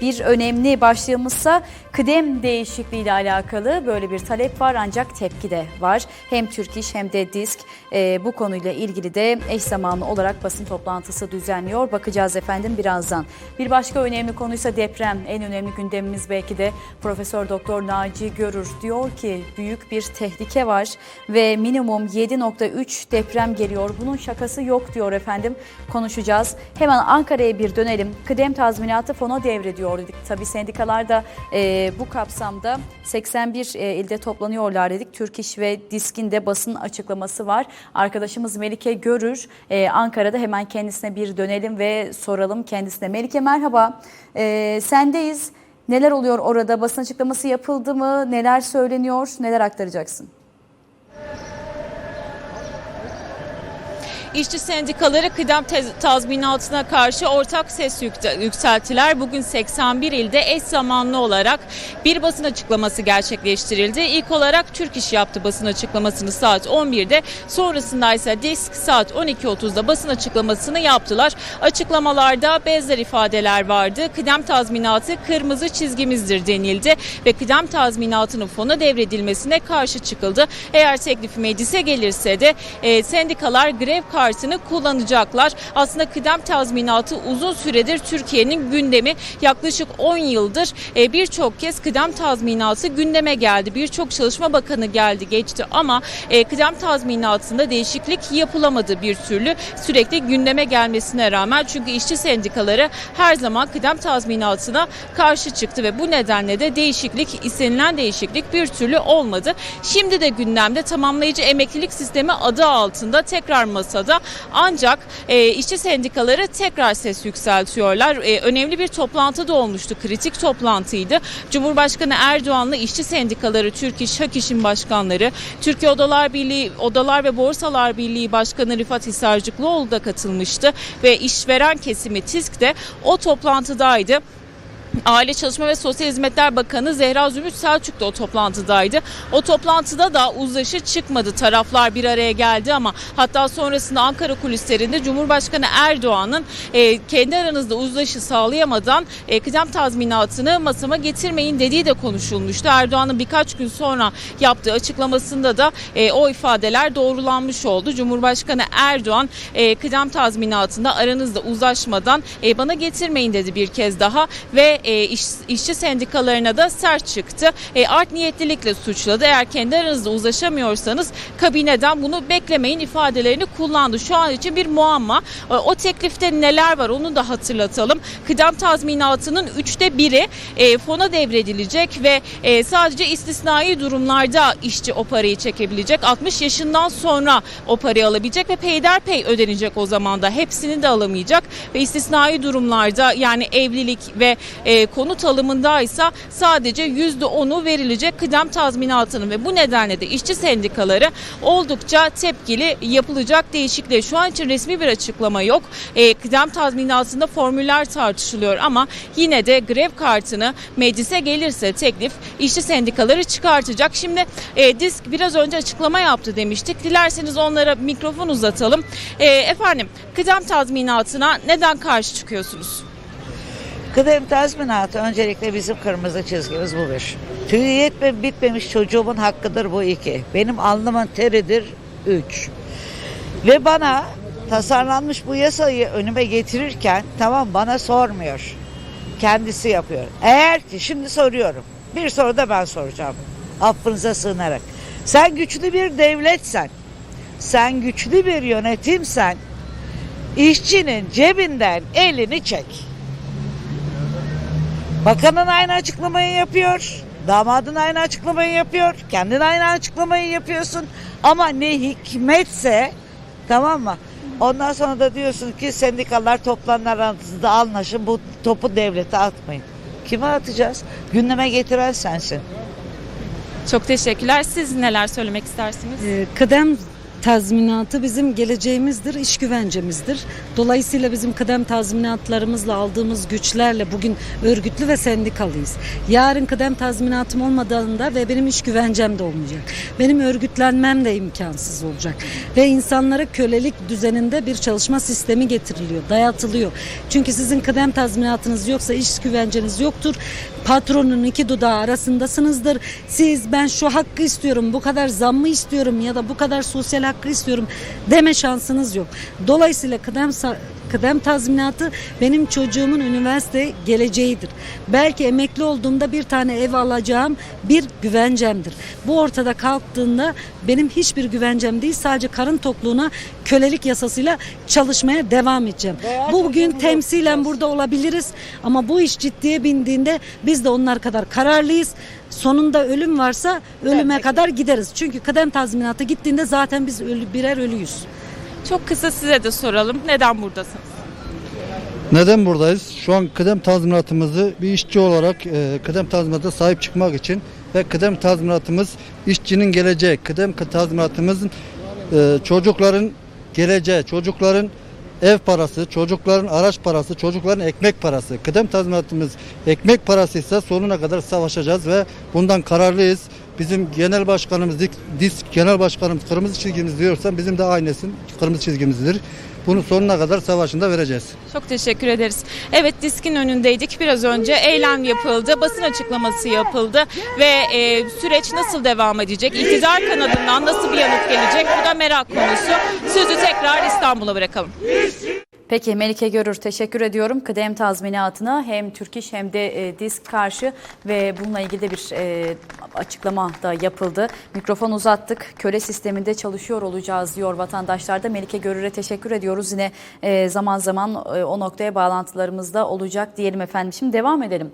Bir önemli başlığımızsa kıdem değişikliği ile alakalı böyle bir talep var ancak tepki de var. Hem Türk İş hem de DİSK e, bu konuyla ilgili de eş zamanlı olarak basın toplantısı düzenliyor. Bakacağız efendim birazdan. Bir başka önemli konuysa deprem. En önemli gündemimiz belki de Profesör Doktor Naci Görür diyor ki büyük bir tehlike var ve minimum 7.3 deprem geliyor. Bunun şakası yok diyor efendim. Konuşacağız. Hemen Ankara'ya bir dönelim. Kıdem tazminatı fona devrediyor dedik. Tabii sendikalar da e, bu kapsamda 81 e, ilde toplanıyorlar dedik. Türk İş ve DİSK'in de basın açıklaması var. Arkadaşımız Melike Görür e, Ankara'da hemen kendisine bir dönelim ve soralım kendisine. Melike merhaba. E, sendeyiz. Neler oluyor orada? Basın açıklaması yapıldı mı? Neler söyleniyor? Neler aktaracaksın? İşçi sendikaları kıdem tazminatına karşı ortak ses yükselttiler. Bugün 81 ilde eş zamanlı olarak bir basın açıklaması gerçekleştirildi. İlk olarak Türk İş yaptı basın açıklamasını saat 11'de. Sonrasında ise DİSK saat 12.30'da basın açıklamasını yaptılar. Açıklamalarda benzer ifadeler vardı. Kıdem tazminatı kırmızı çizgimizdir denildi ve kıdem tazminatının fona devredilmesine karşı çıkıldı. Eğer teklif meclise gelirse de e, sendikalar grev kartını kullanacaklar. Aslında kıdem tazminatı uzun süredir Türkiye'nin gündemi. Yaklaşık 10 yıldır e, birçok kez kıdem tazminatı gündeme geldi. Birçok çalışma bakanı geldi geçti ama e, kıdem tazminatında değişiklik yapılamadı bir türlü. Sürekli gündeme gelmesine rağmen çünkü işçi sendikaları her zaman kıdem tazminatına karşı çıktı ve bu nedenle de değişiklik istenilen değişiklik bir türlü olmadı. Şimdi de gündemde tamamlayıcı emeklilik sistemi adı altında tekrar masada ancak e, işçi sendikaları tekrar ses yükseltiyorlar. E, önemli bir toplantı da olmuştu. Kritik toplantıydı. Cumhurbaşkanı Erdoğan'la işçi sendikaları, Türk İş, Hak İş'in başkanları, Türkiye Odalar Birliği, Odalar ve Borsalar Birliği Başkanı Rifat Hisarcıklıoğlu da katılmıştı ve işveren kesimi TİSK de o toplantıdaydı. Aile Çalışma ve Sosyal Hizmetler Bakanı Zehra Zümrüt Selçuk da o toplantıdaydı. O toplantıda da uzlaşı çıkmadı. Taraflar bir araya geldi ama hatta sonrasında Ankara kulislerinde Cumhurbaşkanı Erdoğan'ın e, kendi aranızda uzlaşı sağlayamadan e, kıdem tazminatını masama getirmeyin dediği de konuşulmuştu. Erdoğan'ın birkaç gün sonra yaptığı açıklamasında da e, o ifadeler doğrulanmış oldu. Cumhurbaşkanı Erdoğan e, kıdem tazminatında aranızda uzlaşmadan e, bana getirmeyin dedi bir kez daha ve e, iş, işçi sendikalarına da sert çıktı. E, art niyetlilikle suçladı. Eğer kendi aranızda uzlaşamıyorsanız kabineden bunu beklemeyin ifadelerini kullandı. Şu an için bir muamma. E, o teklifte neler var onu da hatırlatalım. Kıdem tazminatının üçte biri e, fona devredilecek ve e, sadece istisnai durumlarda işçi o parayı çekebilecek. 60 yaşından sonra o parayı alabilecek ve peyderpey ödenecek o zaman da. Hepsini de alamayacak ve istisnai durumlarda yani evlilik ve e, konut alımındaysa sadece %10'u verilecek kıdem tazminatının ve bu nedenle de işçi sendikaları oldukça tepkili yapılacak değişikliğe. Şu an için resmi bir açıklama yok. E, kıdem tazminatında formüller tartışılıyor ama yine de grev kartını meclise gelirse teklif işçi sendikaları çıkartacak. Şimdi e, DİSK biraz önce açıklama yaptı demiştik. Dilerseniz onlara mikrofon uzatalım. E, efendim kıdem tazminatına neden karşı çıkıyorsunuz? Kıdem tazminatı öncelikle bizim kırmızı çizgimiz bu bir. Tüyü yetme bitmemiş çocuğumun hakkıdır bu iki. Benim alnımın teridir üç. Ve bana tasarlanmış bu yasayı önüme getirirken tamam bana sormuyor. Kendisi yapıyor. Eğer ki şimdi soruyorum. Bir soru da ben soracağım. Affınıza sığınarak. Sen güçlü bir devletsen, sen güçlü bir yönetimsen, işçinin cebinden elini çek. Bakanın aynı açıklamayı yapıyor. Damadın aynı açıklamayı yapıyor. Kendin aynı açıklamayı yapıyorsun. Ama ne hikmetse tamam mı? Ondan sonra da diyorsun ki sendikalar toplanın aranızda anlaşın bu topu devlete atmayın. Kime atacağız? Gündeme getiren sensin. Çok teşekkürler. Siz neler söylemek istersiniz? Ee, Kıdem tazminatı bizim geleceğimizdir, iş güvencemizdir. Dolayısıyla bizim kıdem tazminatlarımızla aldığımız güçlerle bugün örgütlü ve sendikalıyız. Yarın kıdem tazminatım olmadığında ve benim iş güvencem de olmayacak. Benim örgütlenmem de imkansız olacak. Ve insanlara kölelik düzeninde bir çalışma sistemi getiriliyor, dayatılıyor. Çünkü sizin kıdem tazminatınız yoksa iş güvenceniz yoktur. Patronun iki dudağı arasındasınızdır. Siz ben şu hakkı istiyorum, bu kadar zammı istiyorum ya da bu kadar sosyal hakkı istiyorum deme şansınız yok. Dolayısıyla kıdem kıdem tazminatı benim çocuğumun üniversite geleceğidir. Belki emekli olduğumda bir tane ev alacağım bir güvencemdir. Bu ortada kalktığında benim hiçbir güvencem değil sadece karın tokluğuna kölelik yasasıyla çalışmaya devam edeceğim. Veya Bugün temsilen burada olabiliriz ama bu iş ciddiye bindiğinde biz de onlar kadar kararlıyız. Sonunda ölüm varsa ölüme kadar gideriz. Çünkü kıdem tazminatı gittiğinde zaten biz ölü, birer ölüyüz. Çok kısa size de soralım. Neden buradasınız? Neden buradayız? Şu an kıdem tazminatımızı bir işçi olarak e, kıdem tazminatına sahip çıkmak için ve kıdem tazminatımız işçinin geleceği, kıdem tazminatımızın e, çocukların geleceği, çocukların ev parası, çocukların araç parası, çocukların ekmek parası. Kıdem tazminatımız ekmek parasıysa sonuna kadar savaşacağız ve bundan kararlıyız. Bizim genel başkanımız, DİSK genel başkanımız kırmızı çizgimiz diyorsa bizim de aynısı kırmızı çizgimizdir. Bunu sonuna kadar savaşında vereceğiz. Çok teşekkür ederiz. Evet diskin önündeydik. Biraz önce eylem yapıldı, basın açıklaması yapıldı ve e, süreç nasıl devam edecek? İktidar kanadından nasıl bir yanıt gelecek? Bu da merak konusu. Sözü tekrar İstanbul'a bırakalım. Peki Melike Görür teşekkür ediyorum. Kıdem tazminatına hem Türk İş hem de e, DİSK karşı ve bununla ilgili de bir e, açıklama da yapıldı. Mikrofon uzattık. Köle sisteminde çalışıyor olacağız diyor vatandaşlar da. Melike Görür'e teşekkür ediyoruz. Yine e, zaman zaman e, o noktaya bağlantılarımızda olacak diyelim efendim. Şimdi devam edelim.